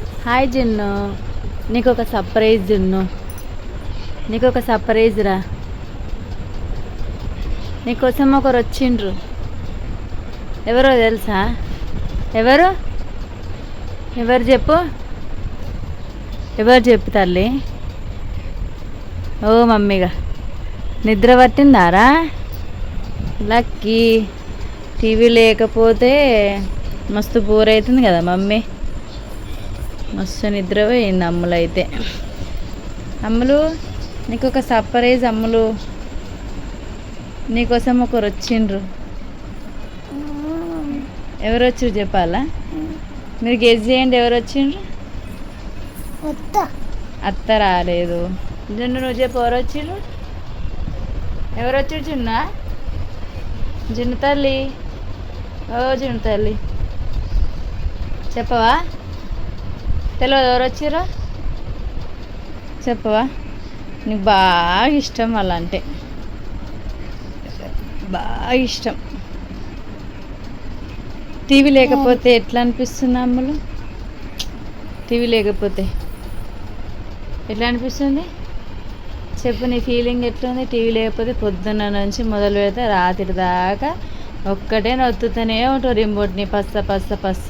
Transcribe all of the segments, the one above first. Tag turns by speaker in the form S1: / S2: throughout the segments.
S1: Hi జున్ను నీకు ఒక సర్ప్రైజ్ జున్ను నీకు ఒక సర్ప్రైజ్ రా. నీకోసం ఒకరు వచ్చిండ్రు. ఎవరో తెలుసా? ఎవరు? ఎవరు చెప్పు? ఎవరు చెప్పు తల్లి? ఓ మమ్మీగా. నిద్ర పట్టిందారా? లక్కీ. టీవీ లేకపోతే మస్తు బోర్ అవుతుంది కదా మమ్మీ. మస్తు నిద్ర పోయింది అమ్ములు అయితే. అమ్ములు నీకు ఒక సర్ప్రైజ్ అమ్ములు. నీకోసం ఒకరు వచ్చిండ్రు. ఎవరు వచ్చారు చెప్పాలా? మీరు గెస్ చేయండి ఎవరు వచ్చిండ్రు? అత్త. రాలేదు. జున్ను నువ్వు చెప్పు ఎవరు వచ్చిండ్రు ఎవరు వచ్చారు జున్న జున్ను తల్లి. ఓ జున్ను తల్లి. చెప్పవా? తెలియదు ఎవరు వచ్చిర్రో? చెప్పవా? నీకు బాగా ఇష్టం అలా అంటే బాగా ఇష్టం. టీవీ లేకపోతే ఎట్లా అనిపిస్తుంది అమ్ములు? టీవీ లేకపోతే. ఎట్లా అనిపిస్తుంది? చెప్పు నీ ఫీలింగ్ ఎట్లుంది? టీవీ లేకపోతే పొద్దున్న నుంచి మొదలు పెడితే రాత్రి దాకా ఒక్కటే నొత్తుతూనే ఉంటావు రిమోట్ని పస్స పస్స పస్స.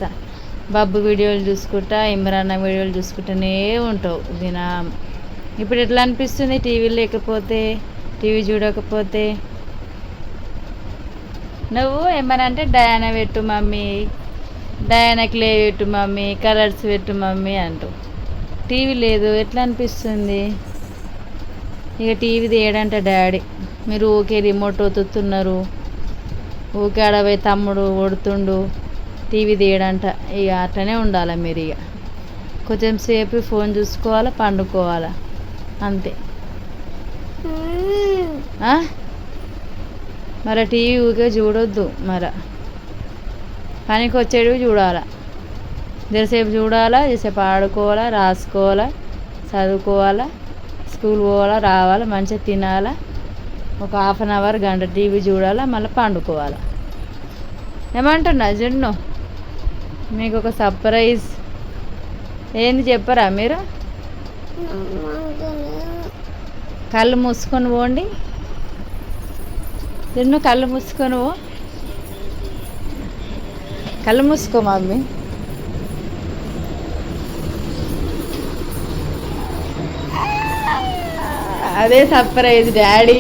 S1: బబ్బు వీడియోలు చూసుకుంటా ఇమ్రాన్న వీడియోలు చూసుకుంటూనే ఉంటావు. దినం ఇప్పుడు ఎట్లా అనిపిస్తుంది టీవీ లేకపోతే టీవీ చూడకపోతే? నువ్వు ఏమన్నా అంటే డయానా పెట్టు మమ్మీ డయానా క్లే పెట్టు మమ్మీ కలర్స్ పెట్టు మమ్మీ అంటూ. టీవీ లేదు ఎట్లా అనిపిస్తుంది? ఇక టీవీ తీయడంట డాడీ. మీరు ఊకే రిమోట్ ఒత్తుతున్నారు. ఊకే ఆడపోయి తమ్ముడు కొడుతుండు. టీవీ తీయడంట. ఇక అట్లనే ఉండాలి మీరు ఇక. కొంచెం సేపు ఫోన్ చూసుకోవాలా పండుకోవాలా? అంతే? మరి టీవీ ఊకే చూడొద్దు మరి. పనికి వచ్చేటివి చూడాలా. జరసేపు చూడాలా జరసేపు ఆడుకోవాలా రాసుకోవాలా చదువుకోవాలా స్కూల్ పోవాలా రావాలా మంచిగా తినాలా ఒక హాఫ్ అన్ అవర్ గంట టీవీ చూడాలా మళ్ళీ పండుకోవాలా. ఏమంటున్నా జున్ను? మీకు ఒక సర్ప్రైజ్. ఏంది చెప్పరా మీరు? కళ్ళు మూసుకొని పోండి. నిన్ను కళ్ళు మూసుకొని పో. కళ్ళు మూసుకో మమ్మీ. అదే సర్ప్రైజ్ డాడీ.